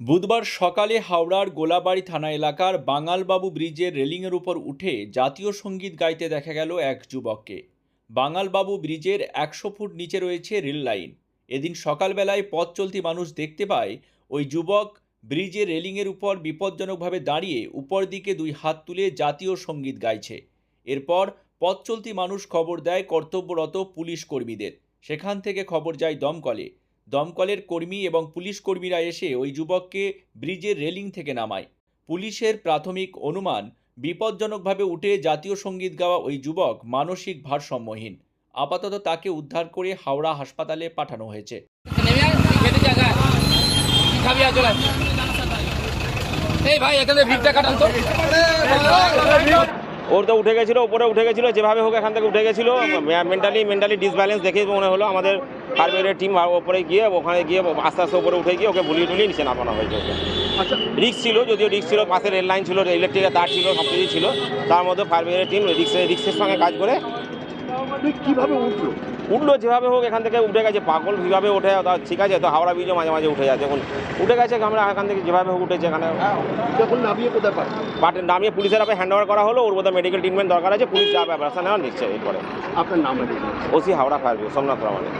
বুধবার সকালে হাওড়ার গোলাবাড়ি থানা এলাকার বাঙালবাবু ব্রিজের রেলিংয়ের উপর উঠে জাতীয় সংগীত গাইতে দেখা গেল এক যুবককে। বাঙালবাবু ব্রিজের একশো ফুট নিচে রয়েছে রেল লাইন। এদিন সকালবেলায় পথ চলতি মানুষ দেখতে পায়, ওই যুবক ব্রিজের রেলিংয়ের উপর বিপজ্জনকভাবে দাঁড়িয়ে উপর দিকে দুই হাত তুলে জাতীয় সংগীত গাইছে। এরপর পথ চলতি মানুষ খবর দেয় কর্তব্যরত পুলিশ কর্মীদের। সেখান থেকে খবর যায় দমকলে। দমকলের কর্মী এবং পুলিশ কর্মীরা এসে ওই যুবককে ব্রিজের রেলিং থেকে নামায়। পুলিশের প্রাথমিক অনুমান, বিপজ্জনকভাবে উঠে জাতীয় সংগীত গাওয়া ওই যুবক মানসিক ভারসাম্যহীন। আপাতত তাকে উদ্ধার করে হাওড়া হাসপাতালে পাঠানো হয়েছে। খাবি আর চলে এই ভাই এখানে ভিড়টা কাটান তো। ওর তো উঠে গেছিল ওপরে উঠে গেছিল যেভাবে হোক এখান থেকে উঠে গেছিল। মেন্টালি মেন্টালি ডিসব্যালেন্স দেখে মনে হলো আমাদের ফায়ার টিম ওপরে গিয়ে ওখানে গিয়ে আস্তে আস্তে উপরে উঠে গিয়ে ওকে বুলিয়ে টুলিয়ে নিচে নামানো হয়েছে ওকে। রিক্স ছিল যদিও রিক্স ছিল পাশে রেল লাইন ছিল ইলেকট্রিকের তার ছিল সব কিছুই ছিল। তার মধ্যে ফায়ার ব্রিগেডের টিম রিক্সের রিক্সের সঙ্গে কাজ করে কীভাবে উঠল? উঠল যেভাবে হোক এখান থেকে উঠে গেছে পাগল কীভাবে ওঠে তা ঠিক আছে তো হাওড়া ব্রিজও মাঝে মাঝে উঠে যাচ্ছে এখন উঠে গেছে আমরা এখান থেকে যেভাবে হোক উঠেছে এখানে। যখন নামিয়ে কোথায় বাট নামিয়ে পুলিশের হাতে হ্যান্ড ওভার করা হলো ওর বোধহয় মেডিকেল ট্রিটমেন্ট দরকার আছে পুলিশ যা ব্যবস্থা নেওয়া নিচ্ছে এরপরে। আপনার নাম ওসি হাওড়া ফায়ার সোমনাথ রমানে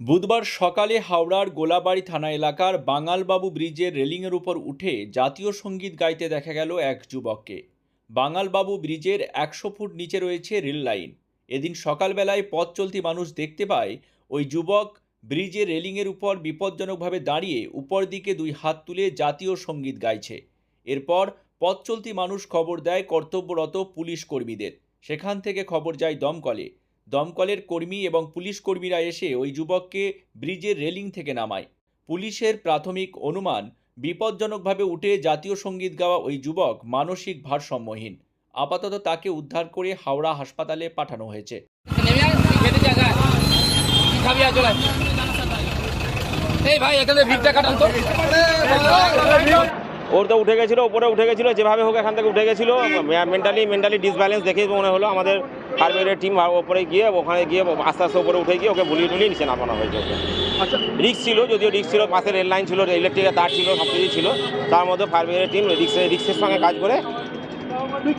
বুধবার সকালে হাওড়ার গোলাবাড়ি থানা এলাকার বাঙালবাবু ব্রিজের রেলিংয়ের উপর উঠে জাতীয় সংগীত গাইতে দেখা গেল এক যুবককে। বাঙালবাবু ব্রিজের একশো ফুট নিচে রয়েছে রেল লাইন। এদিন সকালবেলায় পথ চলতি মানুষ দেখতে পায়, ওই যুবক ব্রিজের রেলিংয়ের উপর বিপজ্জনকভাবে দাঁড়িয়ে উপর দিকে দুই হাত তুলে জাতীয় সংগীত গাইছে। এরপর পথ চলতি মানুষ খবর দেয় কর্তব্যরত পুলিশ কর্মীদের। সেখান থেকে খবর যায় দমকলে। দমকলের কর্মী এবং পুলিশ কর্মীরা এসে ওই যুবককে ব্রিজের রেলিং থেকে নামায়। পুলিশের প্রাথমিক অনুমান, বিপজ্জনকভাবে উঠে জাতীয় সংগীত গাওয়া ওই যুবক মানসিক ভারসাম্যহীন। আপাতত তাকে উদ্ধার করে হাওড়া হাসপাতালে পাঠানো হয়েছে। ভাই, এখানে ভিড়টা কাটান তো। ওর তো উঠে গেছিল ওপরে উঠে গেছিল যেভাবে হোক এখান থেকে উঠে গেছিল। মেন্টালি মেন্টালি ডিসব্যালেন্স দেখে মনে হলো আমাদের আর্মিরের টিম ওপরে গিয়ে ওখানে গিয়ে আস্তে আস্তে ওপরে উঠে গিয়ে ওকে বুলিয়ে টুলিয়ে নিচে নামানো হয়েছে ওকে। আচ্ছা। রিক্স ছিল যদিও রিক্স ছিল পাশে রেল লাইন ছিল ইলেকট্রিকের তার ছিল সব কিছুই ছিল। তার মধ্যে ফায়ার ব্রিগেডের টিম রিক্সের রিক্সের সঙ্গে কাজ করে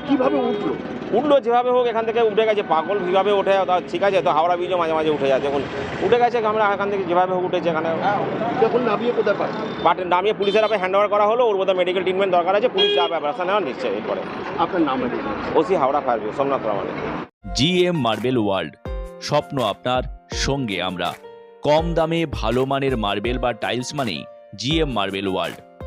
কীভাবে উঠল? উঠল যেভাবে হোক এখান থেকে উঠে গেছে পাগল কীভাবে ওঠে তা ঠিক আছে তো হাওড়া ব্রিজও মাঝে মাঝে উঠে যাচ্ছে এখন উঠে গেছে আমরা এখান থেকে যেভাবে হোক উঠেছে এখানে। নামিয়ে কোথায় বাট নামিয়ে পুলিশের হাতে হ্যান্ড ওভার করা হলো ওর বোধহয় মেডিকেল ট্রিটমেন্ট দরকার আছে পুলিশ যা ব্যবস্থা নেওয়া নিচ্ছে এরপরে। আপনার নাম OC Howrah fire brigade Somnath G M marble world স্বপ্ন আপনার সঙ্গে আমরা। কম দামে ভালো মানের মার্বেল বা টাইলস মানেই জিএম মার্বেল ওয়ার্ল্ড